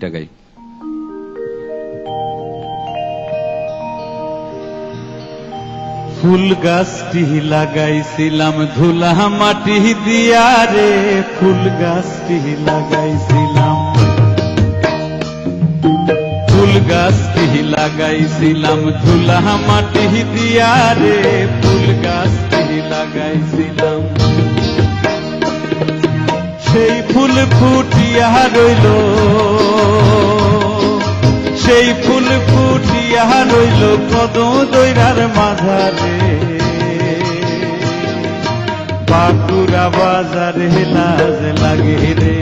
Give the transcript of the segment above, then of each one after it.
এটা গাই ফুল গাছটি লাগাইছিলাম ধুলা মাটি দিয়া রে, ফুল গাছটি লাগাইছিলাম। ফুল গাছটি লাগাইছিলাম ধুলা মাটি দিয়া রে, ফুল গাছটি লাগাইছিলাম। সেই ফুল ফুটিয়া রইল। সেই ফুল ফুটিয়া রইল কদম দৈরার মাঝারে। বাঁকুড়া বাজারে লাজ লাগে রে।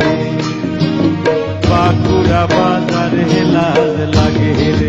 বাঁকুড়া বাজারে লাজ লাগে রে।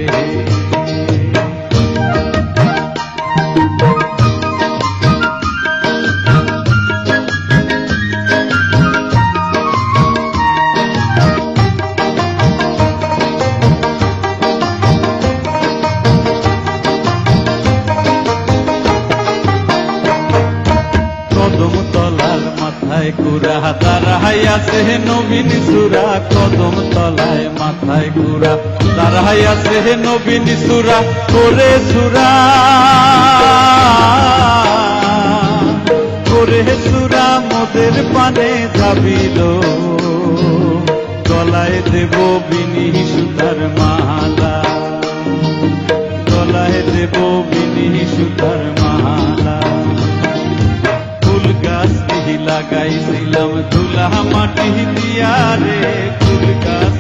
তলার মাথায় কুড়া দাঁড়াই আছে নবীন সুরা, কদম তলায় মাথায় কুড়া দাঁড়াই আছে নবীন সুরা, করে সুরা। করে সুরা মোদের পানে যাবিল গলায় দেব বিনি সুতার মালা। গলায় দেব বিনি সুতার মালা। গাছটি লাগাইছিলাম ধুলা মাটি দিয়া রে ফুল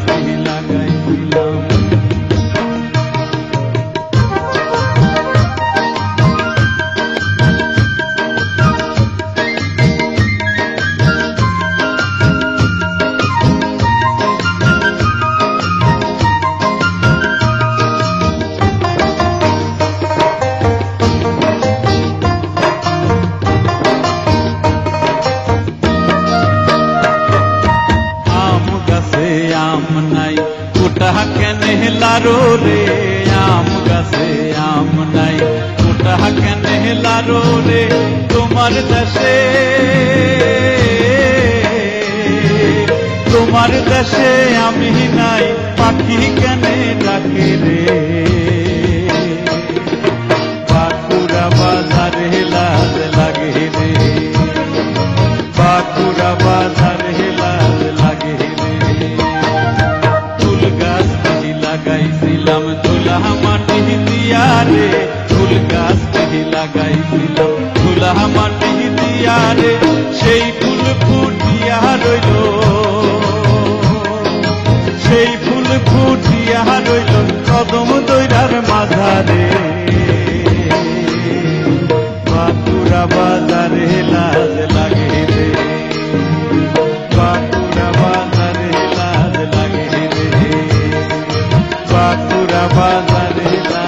ওটা কেনে লারো রে আম গাছে আম নাই ওটা কেনে লারো রে তোমার দেশে তোমার দেশে আমি নাই পাখি কেনে ডাকে রে বাঁকুড়া বাজারে লাজ লাগে রে বাঁকুড়া বাজার ধুলা মাটি দিয়া রে ফুল গাছটি লাগাইছিলাম ধুলা মাটি দিয়া রে সেই ফুল ফুটিয়া রইল। সেই ফুল ফুটিয়া রইল কদম দৈরার মাঝারে। বাঁকুড়া বাজারে লাজ লাগে রে। বাঁকুড়া বাজারে বাজারে লাজ লাগে রে